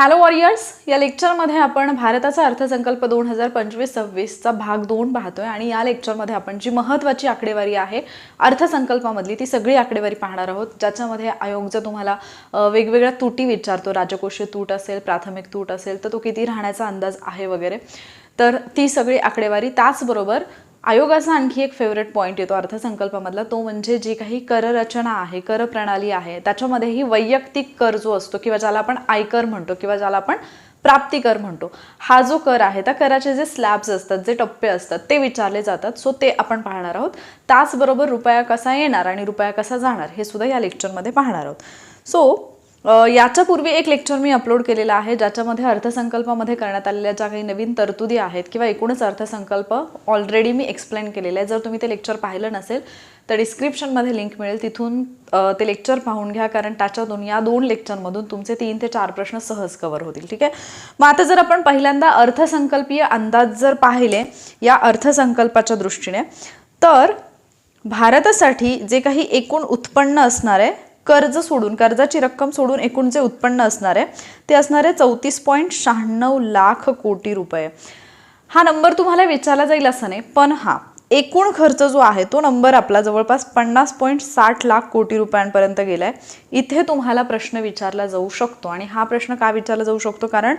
Hello warriors या लेक्चरमध्ये आपण भारताचा अर्थसंकल्प दोन हजार पंचवीस सव्वीसचा भाग दोन पाहतोय आणि या लेक्चरमध्ये आपण जी महत्त्वाची आकडेवारी आहे अर्थसंकल्पामधली ती सगळी आकडेवारी पाहणार आहोत. ज्याच्यामध्ये आयोग जर तुम्हाला वेगवेगळ्या तुटी विचारतो राजकोषीय तूट असेल प्राथमिक तूट असेल तर तो किती राहण्याचा अंदाज आहे वगैरे तर ती सगळी आकडेवारी त्याचबरोबर आयोगाचा आणखी एक फेवरेट पॉईंट येतो अर्थसंकल्पामधला. तो म्हणजे जी काही कररचना आहे कर प्रणाली आहे त्याच्यामध्येही वैयक्तिक कर जो असतो किंवा ज्याला आपण आयकर म्हणतो किंवा ज्याला आपण प्राप्तिकर म्हणतो हा जो कर आहे त्या कराचे जे स्लॅब्स असतात जे टप्पे असतात ते विचारले जातात. सो ते आपण पाहणार आहोत. त्याचबरोबर रुपया कसा येणार आणि रुपया कसा जाणार हे सुद्धा या लेक्चरमध्ये पाहणार आहोत. सो याच्यापूर्वी एक लेक्चर मी अपलोड केलेलं आहे ज्याच्यामध्ये अर्थसंकल्पामध्ये करण्यात आलेल्या ज्या काही नवीन तरतुदी आहेत किंवा एकूणच अर्थसंकल्प ऑलरेडी मी एक्सप्लेन केलेलं आहे जर तुम्ही ते लेक्चर पाहिलं नसेल तर डिस्क्रिप्शनमध्ये लिंक मिळेल. तिथून ते लेक्चर पाहून घ्या कारण त्याच्यातून या दोन लेक्चरमधून तुमचे तीन ते चार प्रश्न सहज कव्हर होतील ठीक आहे? मग आता जर आपण पहिल्यांदा अर्थसंकल्पीय अंदाज जर पाहिले या अर्थसंकल्पाच्या दृष्टीने तर भारतासाठी जे काही एकूण उत्पन्न असणार आहे कर्ज सोडून कर्जाची रक्कम सोडून एकूण जे उत्पन्न असणार आहे ते असणार आहे चौतीस पॉईंट शहाण्णव लाख कोटी रुपये. हा नंबर तुम्हाला विचारला जाईल असं नाही पण हा एकूण खर्च जो आहे तो नंबर आपला जवळपास पन्नास पॉईंट साठ लाख कोटी रुपयांपर्यंत गेलाय. इथे तुम्हाला प्रश्न विचारला जाऊ शकतो आणि हा प्रश्न का विचारला जाऊ शकतो? कारण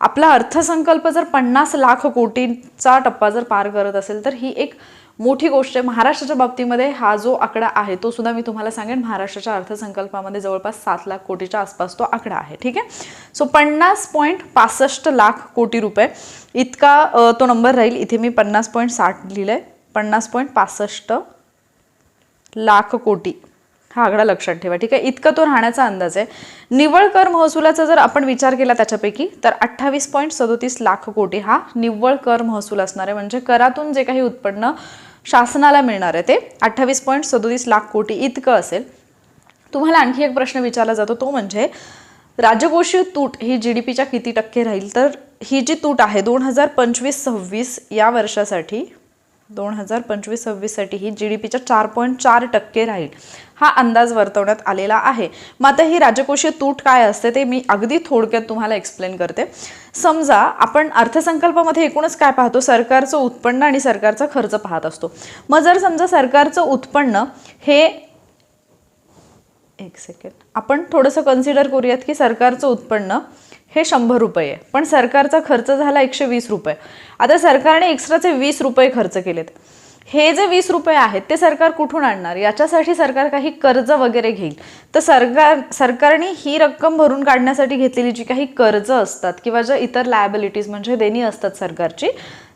आपला अर्थसंकल्प जर पन्नास लाख कोटींचा टप्पा जर पार करत असेल तर ही एक मोठी गोष्ट आहे. महाराष्ट्राच्या बाबतीमध्ये हा जो आकडा आहे तो सुद्धा मी तुम्हाला सांगेन. महाराष्ट्राच्या अर्थसंकल्पामध्ये जवळपास सात लाख कोटीच्या आसपास तो आकडा आहे. ठीक आहे? सो पन्नास पॉईंट पासष्ट लाख कोटी रुपये. इतका तो नंबर राहील. इथे मी पन्नास पॉईंट साठ लिहिलं आहे पन्नास पॉईंट पासष्ट लाख कोटी. हा आकडा लक्षात ठेवा. ठीक आहे? इतकं तो राहण्याचा अंदाज आहे. निव्वळ कर महसुलाचा जर आपण विचार केला त्याच्यापैकी तर अठ्ठावीस पॉईंट सदोतीस लाख कोटी हा निव्वळ कर महसूल असणार आहे. म्हणजे करातून जे काही उत्पन्न शासनाला मिळणार आहे ते अठ्ठावीस पॉईंट सदोतीस लाख कोटी इतकं असेल. तुम्हाला आणखी एक प्रश्न विचारला जातो तो म्हणजे राजकोषीय तूट ही जी डी पीच्या किती टक्के राहील? तर ही जी तूट आहे दोन हजार पंचवीस सव्वीस या वर्षासाठी दोन हजार पंचवीस सव्वीससाठी ही जी डी पीच्या चार पॉईंट चार टक्के राहील. हा अंदाज वर्तवण्यात आलेला आहे. मग आता ही राजकोषीय तूट काय असते ते मी अगदी थोडक्यात तुम्हाला एक्सप्लेन करते. समजा आपण अर्थसंकल्पामध्ये एकूणच काय पाहतो? सरकारचं उत्पन्न आणि सरकारचा खर्च पाहत असतो. मग जर समजा सरकारचं उत्पन्न हे एक सेकंड आपण थोडंसं कन्सिडर करूयात की सरकारचं उत्पन्न हे शंभर रुपये आहे. पण सरकारचा खर्च झाला एकशे वीस रुपये. आता सरकारने एक्स्ट्राचे वीस रुपये खर्च केलेत. हे जे वीस रुपये आहेत ते सरकार कुठून आणणार? याच्यासाठी सरकार काही कर्ज वगैरे घेईल. तर सरकार सरकारने ही रक्कम भरून काढण्यासाठी घेतलेली जी काही कर्ज असतात किंवा ज्या इतर लायबिलिटीज म्हणजे देणी असतात सरकारची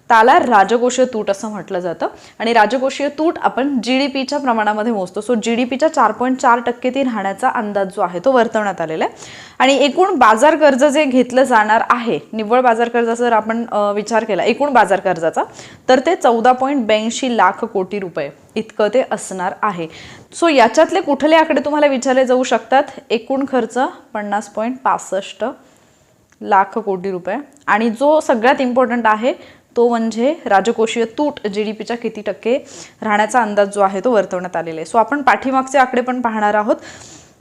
त्याला राजकोषीय तूट असं म्हटलं जातं. आणि राजकोषीय तूट आपण जी डी पीच्या प्रमाणामध्ये मोजतो. सो जी डी पीच्या चार पॉईंट चार टक्के ती राहण्याचा अंदाज जो आहे तो वर्तवण्यात आलेला आहे. आणि एकूण बाजार कर्ज जे घेतलं जाणार आहे निव्वळ बाजार कर्जाचा जर आपण विचार केला एकूण बाजार कर्जाचा तर ते चौदा पॉईंट ब्याऐंशी लाख कोटी रुपये इतकं ते असणार आहे. सो याच्यातले कुठले आकडे तुम्हाला विचारले जाऊ शकतात? एकूण खर्च पन्नास पॉईंट पासष्ट लाख कोटी रुपये. आणि जो सगळ्यात इम्पॉर्टंट आहे तो म्हणजे राजकोषीय तूट जी डी पीच्या किती टक्के राहण्याचा अंदाज जो आहे तो वर्तवण्यात आलेला आहे. सो आपण पाठीमागचे आकडे पण पाहणार आहोत.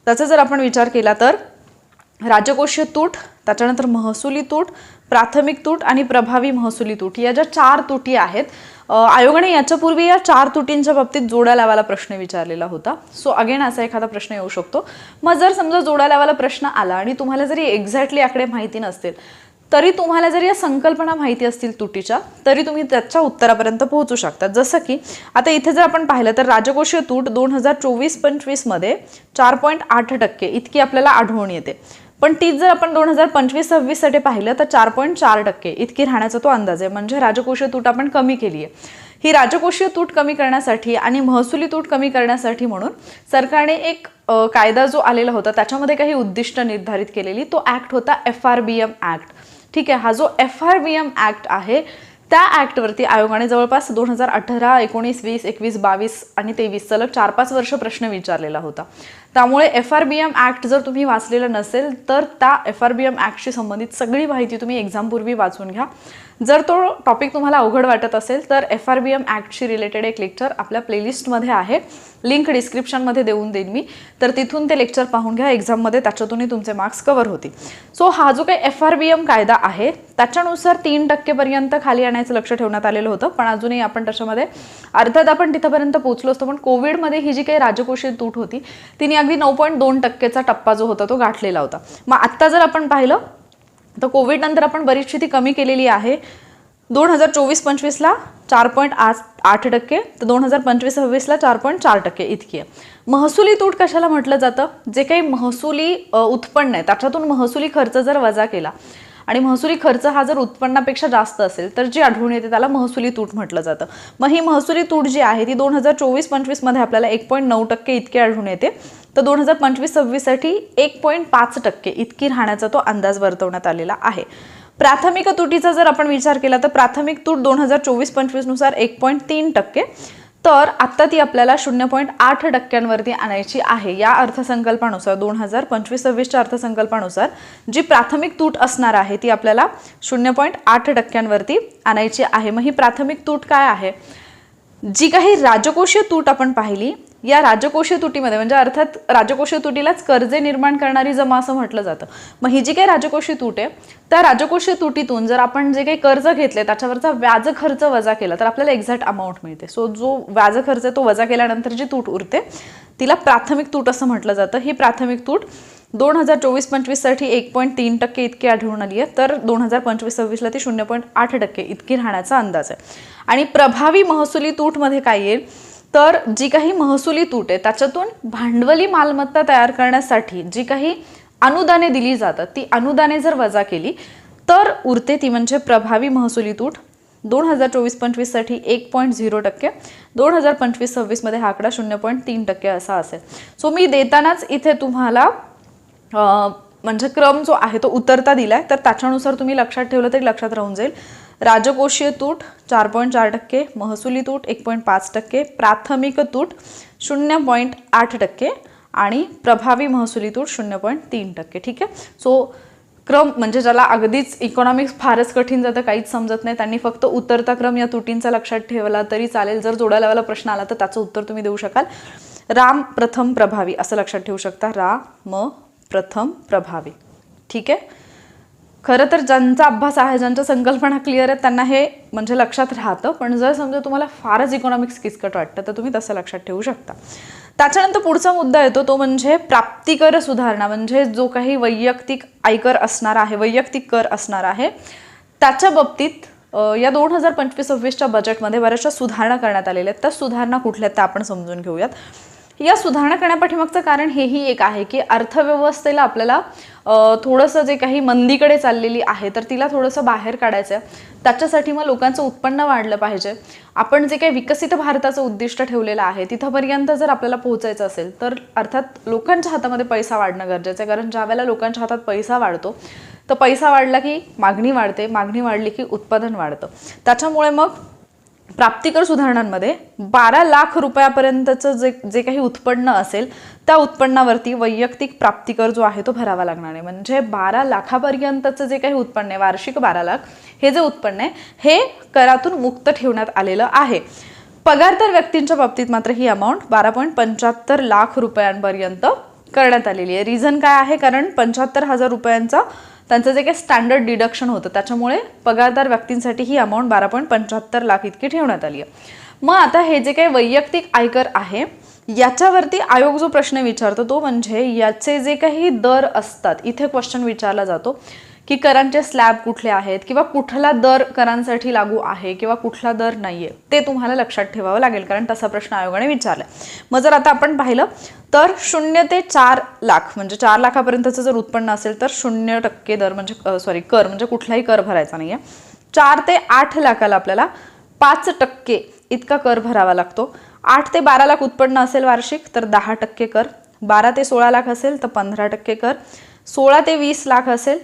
त्याचा जर आपण विचार केला तर राजकोषीय तूट त्याच्यानंतर महसुली तूट प्राथमिक तूट आणि प्रभावी महसुली तूट या ज्या चार तुटी आहेत आयोगाने याच्यापूर्वी या चार तुटींच्या बाबतीत जोड्या लावायला प्रश्न विचारलेला होता. सो अगेन असा एखादा प्रश्न येऊ शकतो. मग जर समजा जोड्या लावायला प्रश्न आला आणि तुम्हाला जरी एक्झॅक्टली आकडे माहिती नसतील तरी तुम्हाला जर या संकल्पना माहिती असतील तुटीच्या तरी तुम्ही त्याच्या उत्तरापर्यंत पोहोचू शकता. जसं की आता इथे जर आपण पाहिलं तर राजकोषीय तूट दोन हजार चोवीस पंचवीसमध्ये चार पॉईंट आठ टक्के इतकी आपल्याला आढळून येते. पण तीच जर आपण दोन हजार पंचवीस सव्वीससाठी पाहिलं तर चार पॉईंट चार टक्के इतकी राहण्याचा तो अंदाज आहे. म्हणजे राजकोषीय तूट आपण कमी केली आहे. ही राजकोषीय तूट कमी करण्यासाठी आणि महसुली तूट कमी करण्यासाठी म्हणून सरकारने एक कायदा जो आलेला होता त्याच्यामध्ये काही उद्दिष्ट निर्धारित केलेली तो ॲक्ट होता F R B M act ठीक आहे हा जो F R B M act आहे त्या ॲक्टवरती आयोगाने जवळपास दोन हजार अठरा एकोणीस वीस एकवीस बावीस आणि तेवीस सलग चार पाच वर्ष प्रश्न विचारलेला होता. त्यामुळे F R B M act जर तुम्ही वाचलेलं नसेल तर त्या एफ आर बी एम ॲक्टशी संबंधित सगळी माहिती तुम्ही एक्झामपूर्वी वाचून घ्या. जर तो टॉपिक तुम्हाला अवघड वाटत असेल तर एफ आर बी एम ॲक्टशी रिलेटेड एक लेक्चर आपल्या प्लेलिस्टमध्ये आहे. लिंक डिस्क्रिप्शनमध्ये देऊन देईन मी. तर तिथून ते लेक्चर पाहून घ्या. एक्झाममध्ये त्याच्यातूनही तुमचे मार्क्स कवर होतील. सो हा जो काही एफ आर बी एम कायदा आहे त्याच्यानुसार तीन टक्केपर्यंत खाली आणायचं लक्ष ठेवण्यात आलेलं होतं. पण अजूनही आपण त्याच्यामध्ये अर्थात आपण तिथंपर्यंत पोहोचलो असतो. पण कोविडमध्ये ही जी काही राजकोषीय तूट होती तिने अगदी नऊ पॉईंट दोन टक्केचा टप्पा जो होता तो गाठलेला होता. मग आत्ता जर आपण पाहिलं तर कोविड नंतर आपण बरीचशी ती कमी केलेली आहे. दोन हजार चोवीस पंचवीसला चार पॉईंट आज आठ टक्के तर दोन हजार पंचवीस सव्वीसला चार पॉईंट चार टक्के इतकी आहे. महसुली तूट कशाला म्हटलं जातं? जे काही महसुली उत्पन्न आहे त्याच्यातून महसुली खर्च जर वजा केला आणि महसुली खर्च हा जर उत्पन्नापेक्षा जास्त असेल तर जी आढळून येते त्याला महसुली तूट म्हटलं जातं. मग ही महसुली तूट जी आहे ती दोन हजार चोवीस पंचवीसमध्ये आपल्याला एक पॉईंट नऊ टक्के इतके आढळून येते. तर दोन हजार पंचवीस सव्वीससाठी एक पॉईंट पाच टक्के इतकी राहण्याचा तो अंदाज वर्तवण्यात आलेला आहे. प्राथमिक तुटीचा जर आपण विचार केला तर प्राथमिक तूट दोन हजार चोवीस पंचवीसनुसार एक पॉईंट तीन टक्के. तर आत्ता ती आपल्याला शून्य पॉईंट आठ टक्क्यांवरती आणायची आहे. या अर्थसंकल्पानुसार दोन हजार पंचवीस सव्वीसच्या अर्थसंकल्पानुसार जी प्राथमिक तूट असणार आहे ती आपल्याला शून्य पॉईंट आठ टक्क्यांवरती आणायची आहे. मग ही प्राथमिक तूट काय आहे? जी काही राजकोषीय तूट आपण पाहिली या राजकोषीय तुटीमध्ये म्हणजे अर्थात राजकोषीय तुटीलाच कर्जे निर्माण करणारी जमा असं म्हटलं जातं. मग ही जी काही राजकोषीय तूट आहे त्या राजकोषीय तुटीतून जर आपण जे काही कर्ज घेतले त्याच्यावरचा व्याज खर्च वजा केला तर आपल्याला एक्झॅक्ट अमाऊंट मिळते. सो जो व्याज खर्च आहे तो वजा केल्यानंतर जी तूट उरते तिला प्राथमिक तूट असं म्हटलं जातं. ही प्राथमिक तूट दोन हजार चोवीस पंचवीससाठी एक पॉईंट तीन टक्के इतकी आढळून आली आहे. तर दोन हजार पंचवीस सव्वीसला ती शून्य पॉईंट आठ टक्के इतकी राहण्याचा अंदाज आहे. आणि प्रभावी महसुली तूटमध्ये काय येईल? तर जी काही महसुली तूट आहे त्याच्यातून भांडवली मालमत्ता तयार करण्यासाठी जी काही अनुदाने दिली जातात ती अनुदाने जर वजा केली तर उरते ती म्हणजे प्रभावी महसुली तूट. दोन हजार चोवीस पंचवीससाठी एक पॉईंट झिरो टक्के दोन हजार पंचवीस सव्वीसमध्ये हा आकडा शून्य पॉईंट तीन टक्के असा असेल. सो मी देतानाच इथे तुम्हाला म्हणजे क्रम जो आहे तो उतरता दिला आहे तर त्याच्यानुसार तुम्ही लक्षात ठेवलं तरी लक्षात राहून जाईल. राजकोषीय तूट चार पॉईंट चार टक्के महसुली तूट एक पॉईंट पाच टक्के प्राथमिक तूट शून्य पॉईंट आठ टक्के आणि प्रभावी महसुली तूट शून्य पॉईंट तीन टक्के. ठीक आहे? सो क्रम म्हणजे ज्याला अगदीच इकॉनॉमिक्स फारच कठीण जातं काहीच समजत नाही. त्यांनी फक्त उतरता क्रम या तुटींचा लक्षात ठेवला तरी चालेल. जर जोड्या लावायला प्रश्न आला तर त्याचं उत्तर तुम्ही देऊ शकाल. राम प्रथम प्रभावी असं लक्षात ठेवू शकता. रा म प्रथम प्रभावी. ठीक आहे? खरं तर ज्यांचा अभ्यास आहे ज्यांच्या संकल्पना क्लिअर आहेत त्यांना हे म्हणजे लक्षात राहतं. पण जर समजा तुम्हाला फारच इकॉनॉमिक्स किचकट वाटतं तर तुम्ही तसं लक्षात ठेवू शकता. त्याच्यानंतर पुढचा मुद्दा येतो तो म्हणजे प्राप्तिकर सुधारणा म्हणजे जो काही वैयक्तिक आयकर असणार आहे वैयक्तिक कर असणार आहे त्याच्या बाबतीत या दोन हजार पंचवीस सव्वीसच्या बजेटमध्ये बऱ्याचशा सुधारणा करण्यात आलेल्या आहेत. त्या सुधारणा कुठल्या आहेत त्या आपण समजून घेऊयात. या सुधारणा करण्यापाठीमागचं कारण हेही एक आहे की अर्थव्यवस्थेला आपल्याला थोडंसं जे काही मंदीकडे चाललेली आहे तर तिला थोडंसं बाहेर काढायचं आहे. त्याच्यासाठी मग लोकांचं उत्पन्न वाढलं पाहिजे. आपण जे काही विकसित भारताचं उद्दिष्ट ठेवलेलं आहे तिथंपर्यंत जर आपल्याला पोहोचायचं असेल तर अर्थात लोकांच्या हातामध्ये पैसा वाढणं गरजेचं आहे. कारण ज्या वेळेला लोकांच्या हातात पैसा वाढतो तर पैसा वाढला की मागणी वाढते मागणी वाढली की उत्पादन वाढतं. त्याच्यामुळे मग प्राप्तिकर सुधारणांमध्ये बारा लाख रुपयापर्यंतचं जे जे काही उत्पन्न असेल त्या उत्पन्नावरती वैयक्तिक प्राप्तिकर जो आहे तो भरावा लागणार आहे. म्हणजे बारा लाखापर्यंतचं जे काही उत्पन्न आहे वार्षिक बारा लाख हे जे उत्पन्न आहे हे करातून मुक्त ठेवण्यात आलेलं आहे. पगारदार व्यक्तींच्या बाबतीत मात्र ही अमाऊंट बारा पॉईंट पंच्याहत्तर लाख रुपयांपर्यंत करण्यात आलेली आहे. रिझन काय आहे? कारण पंच्याहत्तर हजार रुपयांचा त्यांचं जे काही स्टँडर्ड डिडक्शन होतं त्याच्यामुळे पगारदार व्यक्तींसाठी ही अमाऊंट बारा पॉईंट पंच्याहत्तर लाख इतकी ठेवण्यात आली आहे. मग आता हे जे काही वैयक्तिक आयकर आहे याच्यावरती आयोग जो प्रश्न विचारतो तो म्हणजे याचे जे काही दर असतात इथे क्वेश्चन विचारला जातो. की करांचे स्लॅब कुठले आहेत किंवा कुठला दर करांसाठी लागू आहे किंवा कुठला दर नाही आहे ते तुम्हाला लक्षात ठेवावं लागेल कारण तसा प्रश्न आयोगाने विचारला मग जर आता आपण पाहिलं तर शून्य ते चार लाख म्हणजे चार लाखापर्यंतचं जर उत्पन्न असेल तर शून्य टक्के दर म्हणजे सॉरी कर म्हणजे कुठलाही कर भरायचा नाही आहे चार ते आठ लाखाला आपल्याला पाच टक्के इतका कर भरावा लागतो. आठ ते बारा लाख उत्पन्न असेल वार्षिक तर दहा टक्के कर. बारा ते सोळा लाख असेल तर पंधरा टक्के कर. सोळा ते वीस लाख असेल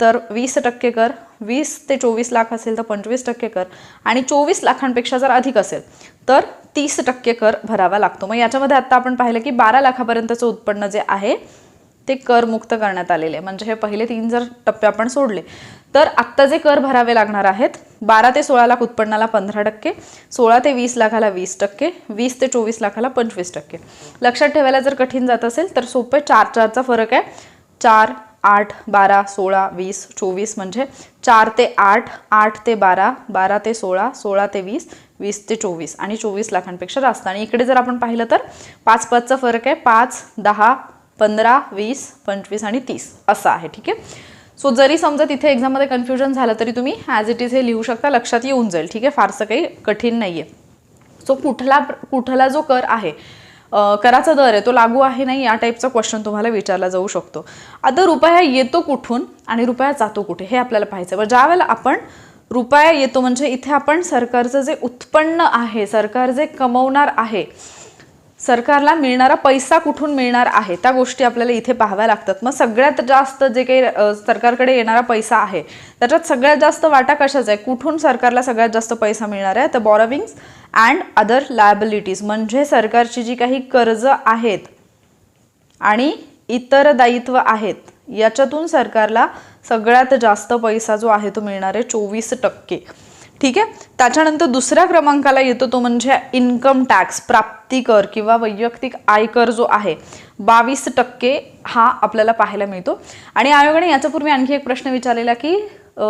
तर वीस टक्के कर वीस ते चोवीस लाख असेल तर पंचवीस टक्के कर आणि चोवीस लाखांपेक्षा जर अधिक असेल तर तीस टक्के कर भरावा लागतो. मग याच्यामध्ये आत्ता आपण पाहिलं की बारा लाखापर्यंतचं उत्पन्न जे आहे ते करमुक्त करण्यात आलेले. आहे म्हणजे हे पहिले तीन जर टप्पे आपण सोडले तर आत्ता जे कर भरावे लागणार आहेत बारा ते सोळा लाख उत्पन्नाला पंधरा टक्के सोळा ते वीस लाखाला वीस टक्के वीस ते चोवीस लाखाला पंचवीस टक्के. लक्षात ठेवायला जर कठीण जात असेल तर सोपे चार चारचा फरक आहे. चार आठ बारा सोळा वीस चोवीस म्हणजे चार ते आठ आठ ते बारा बारा ते सोळा सोळा ते वीस वीस ते चोवीस आणि चोवीस लाखांपेक्षा जास्त. आणि इकडे जर आपण पाहिलं तर पाच पाचचा फरक आहे. पाच दहा पंधरा वीस पंचवीस आणि तीस असं आहे. ठीक आहे? सो जरी समजा तिथे एक्झाममध्ये कन्फ्युजन झालं तरी तुम्ही ॲज इट इज हे लिहू शकता. लक्षात येऊन जाईल. ठीक आहे? फारसं काही कठीण नाही आहे सो कुठला कुठला जो कर आहे कराचा दर आहे तो लागू आहे नाही या टाईपचा क्वेश्चन तुम्हाला विचारला जाऊ शकतो आता रुपया येतो कुठून आणि रुपया जातो कुठे हे आपल्याला पाहायचं आहे. ज्या वेळेला आपण रुपया येतो म्हणजे इथे आपण सरकारचं जे उत्पन्न आहे सरकार जे कमवणार आहे सरकारला मिळणारा पैसा कुठून मिळणार आहे? त्या गोष्टी आपल्याला इथे पाहाव्या लागतात. मग सगळ्यात जास्त जे काही सरकारकडे येणारा पैसा आहे त्याच्यात सगळ्यात जास्त वाटा कशाचा आहे? कुठून सरकारला सगळ्यात जास्त पैसा मिळणार आहे? तर बॉरोविंग्स अँड अदर लायबिलिटीज म्हणजे सरकारची जी काही कर्ज आहेत आणि इतर दायित्व आहेत याच्यातून सरकारला सगळ्यात जास्त पैसा जो आहे तो मिळणार आहे चोवीस टक्के. ठीक आहे? त्याच्यानंतर दुसऱ्या क्रमांकाला येतो तो म्हणजे इन्कम टॅक्स प्राप्ती कर किंवा वैयक्तिक आयकर जो आहे बावीस टक्के हा आपल्याला पाहायला मिळतो. आणि आयोगाने याच्यापूर्वी आणखी एक प्रश्न विचारलेला की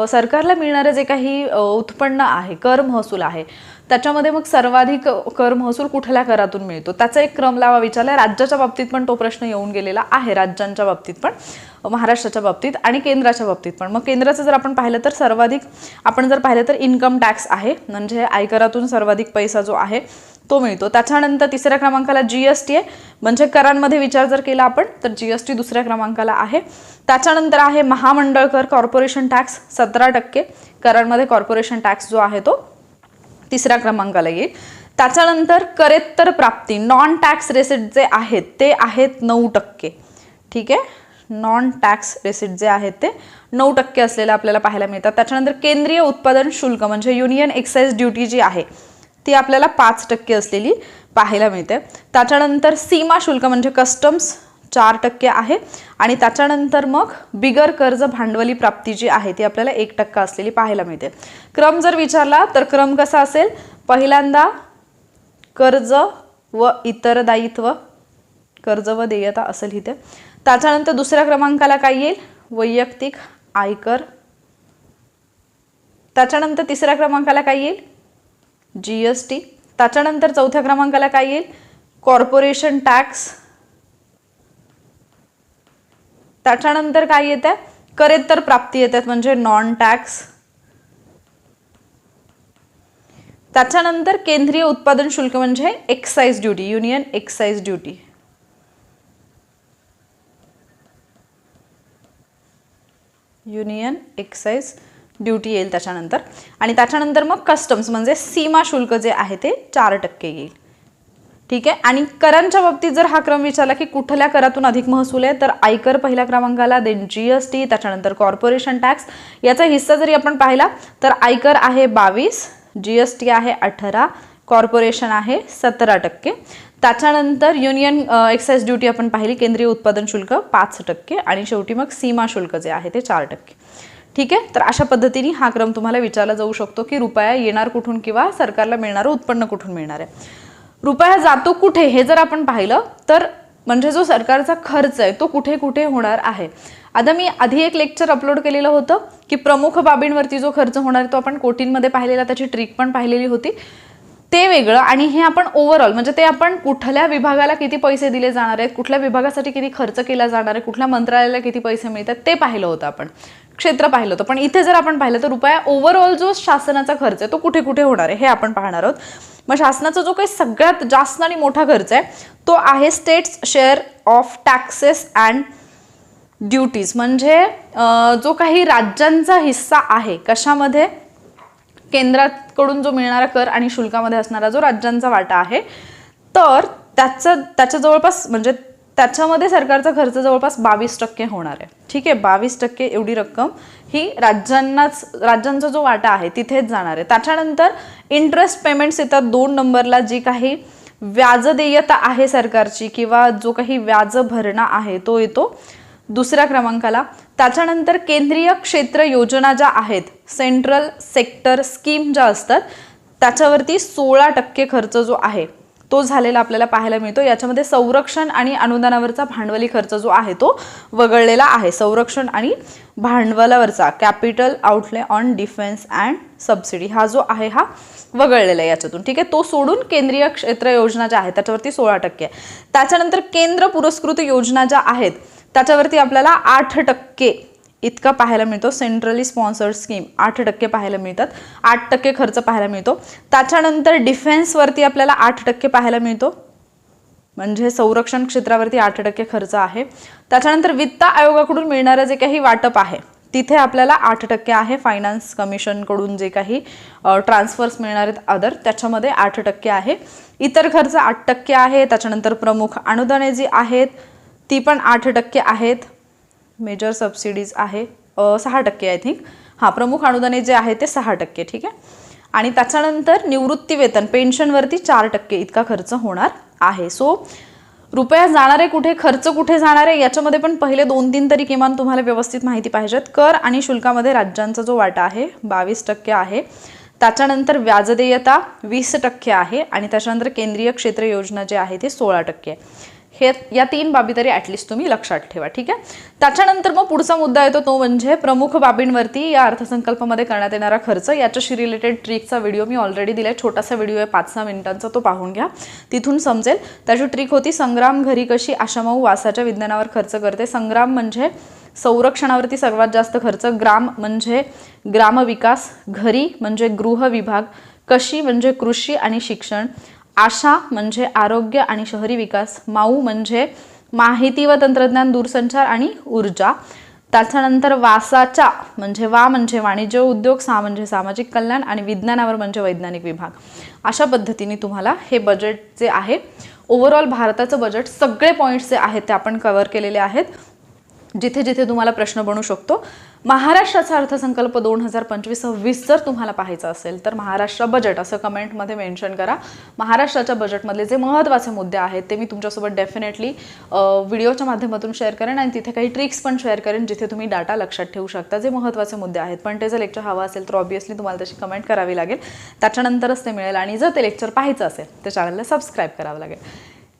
सरकारला मिळणारं जे काही उत्पन्न आहे कर महसूल आहे त्याच्यामध्ये मग सर्वाधिक कर महसूल कुठल्या करातून मिळतो? त्याचा एक क्रम लावा विचारला. राज्याच्या बाबतीत पण तो प्रश्न येऊन गेलेला आहे राज्यांच्या बाबतीत पण. महाराष्ट्राच्या बाबतीत आणि केंद्राच्या बाबतीत पण. मग केंद्राचं जर आपण पाहिलं तर सर्वाधिक आपण जर पाहिलं तर इन्कम टॅक्स आहे. म्हणजे आयकरातून सर्वाधिक पैसा जो आहे तो मिळतो. त्याच्यानंतर तिसऱ्या क्रमांकाला जी एस टी आहे. म्हणजे करांमध्ये विचार जर केला आपण तर जी एस टी दुसऱ्या क्रमांकाला आहे. त्याच्यानंतर आहे महामंडळ कर कॉर्पोरेशन टॅक्स सतरा टक्के. करांमध्ये कॉर्पोरेशन टॅक्स जो आहे तो तिसऱ्या क्रमांकाला येईल. त्याच्यानंतर करेत्तर प्राप्ती नॉन टॅक्स रेसिट जे आहेत ते आहेत नऊ टक्के. ठीक आहे? नॉन टॅक्स रेसिट जे आहेत ते नऊ टक्के असलेलं आपल्याला पाहायला मिळतात. त्याच्यानंतर केंद्रीय उत्पादन शुल्क म्हणजे युनियन एक्साईज ड्युटी जी आहे ती आपल्याला पाच टक्के असलेली पाहायला मिळते. त्याच्यानंतर सीमा शुल्क म्हणजे कस्टम्स चार टक्के आहे. आणि त्याच्यानंतर मग बिगर कर्ज भांडवली प्राप्ती जी आहे ती आपल्याला एक टक्का असलेली पाहायला मिळते. क्रम जर विचारला तर क्रम कसा असेल? पहिल्यांदा कर्ज व इतर दायित्व कर्ज व देयता असेल इथे. त्याच्यानंतर दुसऱ्या क्रमांकाला काय येईल? वैयक्तिक आयकर. त्याच्यानंतर तिसऱ्या क्रमांकाला काय येईल? जी एस टी त्याच्यानंतर चौथ्या क्रमांकाला काय येईल? कॉर्पोरेशन टॅक्स त्याच्यानंतर काय येते करेत्तर प्राप्ती येतात म्हणजे नॉन टॅक्स त्याच्यानंतर केंद्रीय उत्पादन शुल्क म्हणजे excise duty union excise duty union excise duty येईल त्याच्यानंतर. आणि त्याच्यानंतर मग कस्टम्स म्हणजे सीमा शुल्क जे आहे ते चार टक्के येईल. ठीक आहे? आणि करांच्या बाबतीत जर हा क्रम विचारला की कुठल्या करातून अधिक महसूल आहे तर आयकर पहिल्या क्रमांकाला देन जी एस टी त्याच्यानंतर कॉर्पोरेशन टॅक्स याचा हिस्सा जरी आपण पाहिला तर आयकर आहे बावीस जी एस टी आहे अठरा कॉर्पोरेशन आहे सतरा टक्के. त्याच्यानंतर युनियन एक्साइज ड्युटी आपण पाहिली केंद्रीय उत्पादन शुल्क पाच टक्के आणि शेवटी मग सीमा शुल्क जे आहे ते चार टक्के. ठीक आहे? तर अशा पद्धतीने हा क्रम तुम्हाला विचारला जाऊ शकतो की रुपया येणार कुठून किंवा सरकारला मिळणारं उत्पन्न कुठून मिळणार आहे. रुपया जातो कुठे हे जर आपण पाहिलं तर म्हणजे जो सरकारचा खर्च आहे तो कुठे कुठे होणार आहे. आता मी आधी एक लेक्चर अपलोड केलेलं होतं की प्रमुख बाबींवरती जो खर्च होणार तो आपण कोटींमध्ये पाहिलेला त्याची ट्रिक पण पाहिलेली होती. ते वेगळं आणि हे आपण ओव्हरऑल म्हणजे ते आपण कुठल्या विभागाला किती पैसे दिले जाणार आहेत कुठल्या विभागासाठी किती खर्च केला जाणार आहे कुठल्या मंत्रालयाला किती पैसे मिळतात ते पाहिलं होतं आपण. क्षेत्र पाहिलं होतं. पण इथे जर आपण पाहिलं तर रुपया ओव्हरऑल जो शासनाचा खर्च आहे तो कुठे कुठे होणार आहे हे आपण पाहणार आहोत. मग शासनाचा जो काही सगळ्यात जास्त आणि मोठा खर्च आहे तो आहे states share of taxes and duties म्हणजे जो काही राज्यांचा हिस्सा आहे कशामध्ये? केंद्राकडून जो मिळणारा कर आणि शुल्कामध्ये असणारा जो राज्यांचा वाटा आहे तर त्याचं त्याच्या जवळपास म्हणजे त्याच्यामध्ये सरकारचा खर्च जवळपास बावीस टक्के होणार आहे. ठीक आहे? बावीस टक्के एवढी रक्कम ही राज्यांनाच राज्यांचा जो वाटा आहे तिथेच जाणार आहे. त्याच्यानंतर इंटरेस्ट पेमेंट्स येतात दोन नंबरला जी काही व्याज देयता आहे सरकारची किंवा जो काही व्याज भरणा आहे तो येतो. दुसऱ्या क्रमांकाला. त्याच्यानंतर केंद्रीय क्षेत्र योजना ज्या आहेत सेंट्रल सेक्टर स्कीम ज्या असतात त्याच्यावरती सोळा टक्के खर्च जो आहे तो झालेला आपल्याला पाहायला मिळतो. याच्यामध्ये संरक्षण आणि अनुदानावरचा भांडवली खर्च जो आहे तो वगळलेला आहे. संरक्षण आणि भांडवलावरचा capital outlay on defence and subsidy हा जो आहे हा वगळलेला आहे याच्यातून. ठीक आहे? तो सोडून केंद्रीय क्षेत्र योजना ज्या आहेत त्याच्यावरती सोळा टक्के आहे. त्याच्यानंतर केंद्र पुरस्कृत योजना ज्या आहेत त्याच्यावरती आपल्याला आठ टक्के इतका पाहायला मिळतो. सेंट्रली स्पॉन्सर्ड स्कीम आठ टक्के पाहायला मिळतात. आठ टक्के खर्च पाहायला मिळतो. त्याच्यानंतर डिफेन्सवरती आपल्याला आठ टक्के पाहायला मिळतो. म्हणजे संरक्षण क्षेत्रावरती आठ टक्के खर्च आहे. त्याच्यानंतर वित्त आयोगाकडून मिळणारं जे काही वाटप आहे तिथे आपल्याला आठ टक्के आहे. फायनान्स कमिशनकडून जे काही ट्रान्सफर्स मिळणार आहेत अदर त्याच्यामध्ये आठ टक्के आहे. इतर खर्च आठ टक्के आहे. त्याच्यानंतर प्रमुख अनुदाने जी आहेत ती पण आठ टक्के आहेत. मेजर सबसिडीज आहे. सहा टक्के आय थिंक हां प्रमुख अनुदाने जे आहे ते सहा टक्के ठीक आहे? आणि त्याच्यानंतर निवृत्ती वेतन पेन्शनवरती चार टक्के इतका खर्च होणार आहे. सो रुपया जाणारे कुठे खर्च कुठे जाणार आहे याच्यामध्ये पण पहिले दोन तीन तरी किमान तुम्हाला व्यवस्थित माहिती पाहिजेत. कर आणि शुल्कामध्ये राज्यांचा जो वाटा आहे बावीस टक्के आहे. त्याच्यानंतर व्याजदेयता वीस टक्के आहे आणि त्याच्यानंतर केंद्रीय क्षेत्र योजना जे आहे ते सोळा टक्के आहे. हे या तीन बाबी तरी ॲटलिस्ट तुम्ही लक्षात ठेवा ठीक आहे? त्याच्यानंतर मग पुढचा मुद्दा येतो तो म्हणजे प्रमुख बाबींवरती या अर्थसंकल्पामध्ये करण्यात येणारा खर्च. याच्याशी रिलेटेड ट्रिकचा व्हिडिओ मी ऑलरेडी दिला आहे छोटासा व्हिडिओ आहे पाच सहा मिनिटांचा तो पाहून घ्या. तिथून समजेल. त्याची ट्रिक होती संग्राम घरी कशी आशामाऊ वासाच्या विज्ञानावर खर्च करते? संग्राम म्हणजे संरक्षणावरती सर्वात जास्त खर्च. ग्राम म्हणजे ग्रामविकास. घरी म्हणजे गृह विभाग. कशी म्हणजे कृषी आणि शिक्षण. आशा म्हणजे आरोग्य आणि शहरी विकास माऊ म्हणजे माहिती व तंत्रज्ञान दूरसंचार आणि ऊर्जा. त्याच्यानंतर वासाच्या म्हणजे वा म्हणजे वाणिज्य उद्योग सा म्हणजे सामाजिक कल्याण आणि विज्ञानावर म्हणजे वैज्ञानिक विभाग. अशा पद्धतीने तुम्हाला हे बजेट जे आहे ओव्हरऑल भारताचं बजेट सगळे पॉईंट्स जे आहेत ते आपण कव्हर केलेले आहेत. जिथे जिथे तुम्हाला प्रश्न बनू शकतो महाराष्ट्राचा अर्थसंकल्प दोन हजार पंचवीस सव्वीस जर तुम्हाला पाहायचा असेल तर महाराष्ट्र बजेट असं कमेंटमध्ये मेन्शन करा. महाराष्ट्राच्या बजेटमधले जे महत्त्वाचे मुद्दे आहेत ते मी तुमच्यासोबत डेफिनेटली व्हिडिओच्या माध्यमातून शेअर करेन आणि तिथे काही ट्रिक्स पण शेअर करेन जिथे तुम्ही डाटा लक्षात ठेवू शकता जे महत्त्वाचे मुद्दे आहेत. पण ते जर लेक्चर हवं असेल तर ऑब्वियसली तुम्हाला त्याची कमेंट करावी लागेल. त्याच्यानंतरच ते मिळेल आणि जर ते लेक्चर पाहायचं असेल तर चॅनलला सबस्क्राईब करावं लागेल.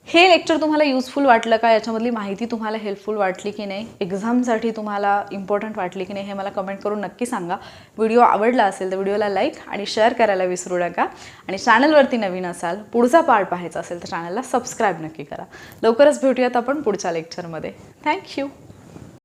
हे लेक्चर तुम्हाला युजफुल वाटलं का? याच्यामधली माहिती तुम्हाला हेल्पफुल वाटली की नाही? एक्झामसाठी तुम्हाला इम्पॉर्टंट वाटली की नाही हे मला कमेंट करून नक्की सांगा. व्हिडिओ आवडला असेल तर व्हिडिओला लाईक आणि शेअर करायला विसरू नका. आणि चॅनलवरती नवीन असाल पुढचा पार्ट पाहायचा असेल तर चॅनलला सबस्क्राईब नक्की करा. लवकरच भेटूयात आपण पुढच्या लेक्चरमध्ये थँक्यू